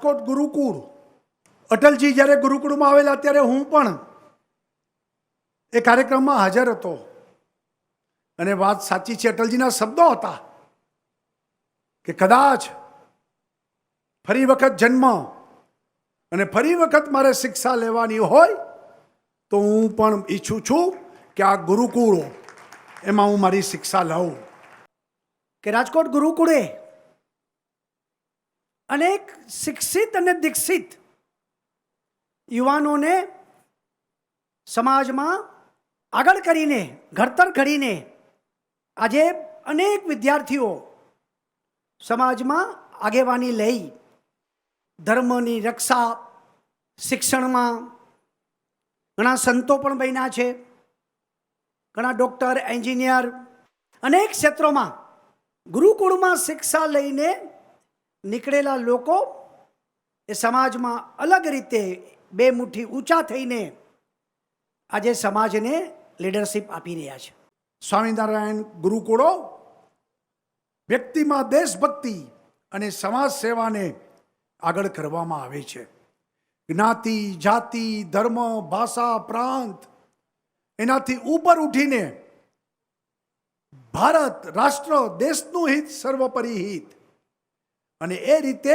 રાજકોટ ગુરુકુળ. અટલજી જ્યારે ગુરુકુળમાં આવેલા ત્યારે હું પણ એ કાર્યક્રમમાં હાજર હતો. અને વાત સાચી છે, અટલજીના શબ્દો હતા કે કદાચ ફરી વખત જન્મ અને ફરી વખત મારે શિક્ષા લેવાની હોય તો હું પણ ઈચ્છું છું કે આ ગુરુકુળો એમાં હું મારી શિક્ષા લઉં. કે રાજકોટ ગુરુકુળે અનેક શિક્ષિત અને દીક્ષિત યુવાનોને સમાજમાં આગળ કરીને, ઘડતર કરીને આજે અનેક વિદ્યાર્થીઓ સમાજમાં આગેવાની લઈ ધર્મની રક્ષા, શિક્ષણમાં ઘણા સંતો પણ બન્યા છે, ઘણા ડૉક્ટર, એન્જિનિયર અનેક ક્ષેત્રોમાં ગુરુકુળમાં શિક્ષા લઈને નીકળેલા લોકો એ સમાજમાં અલગ રીતે બે મુઠ્ઠી ઊંચા થઈને આજે સમાજને લીડરશિપ આપી રહ્યા છે. સ્વામિનારાયણ ગુરુકુળો વ્યક્તિમાં દેશભક્તિ અને સમાજ સેવાને આગળ કરવામાં આવે છે. જ્ઞાતિ, જાતિ, ધર્મ, ભાષા, પ્રાંત એનાથી ઉપર ઉઠીને ભારત રાષ્ટ્ર દેશનું હિત સર્વોપરી હિત અને એ રીતે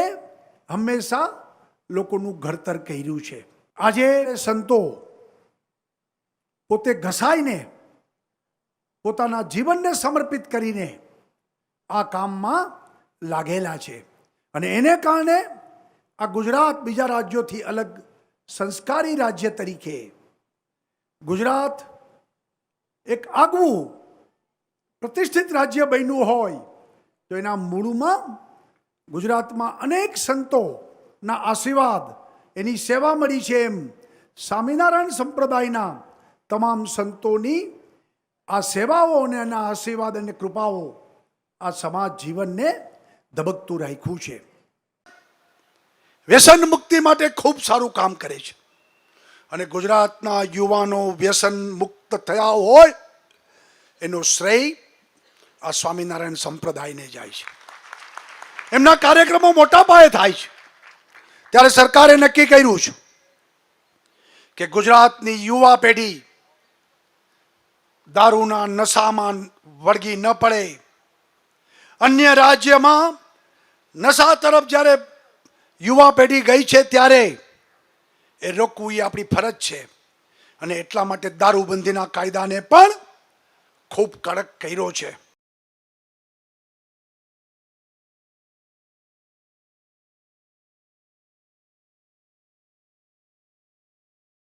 હંમેશા લોકોનું ઘડતર કર્યું છે. આજે સંતો પોતે ઘસાઈને પોતાના જીવનને સમર્પિત કરીને આ કામમાં લાગેલા છે. અને એને કારણે આ ગુજરાત બીજા રાજ્યોથી અલગ સંસ્કારી રાજ્ય તરીકે ગુજરાત એક આગવું પ્રતિષ્ઠિત રાજ્ય બન્યું હોય તો એના મૂળમાં ગુજરાતમાં અનેક સંતોના આશીર્વાદ એની સેવા મળી છે એમ સ્વામિનારાયણ સંપ્રદાયના તમામ સંતોની આ સેવાઓ અને એના આશીર્વાદ અને કૃપાઓ આ સમાજ જીવનને ધબકતું રાખ્યું છે. વ્યસન મુક્તિ માટે ખૂબ સારું કામ કરે છે. અને ગુજરાતના યુવાનો વ્યસન મુક્ત થયા હોય એનો શ્રેય આ સ્વામિનારાયણ સંપ્રદાયને જાય છે. એમના કાર્યક્રમો મોટા પાયે થાય છે. ત્યારે સરકારે નક્કી કર્યું છે કે ગુજરાતની યુવા પેઢી દારૂના નશામાં વળગી ન પડે. અન્ય રાજ્યમાં નશા તરફ જ્યારે યુવા પેઢી ગઈ છે ત્યારે એ રોકવું એ આપણી ફરજ છે અને એટલા માટે દારૂબંધીના કાયદાને પણ ખૂબ કડક કર્યો છે.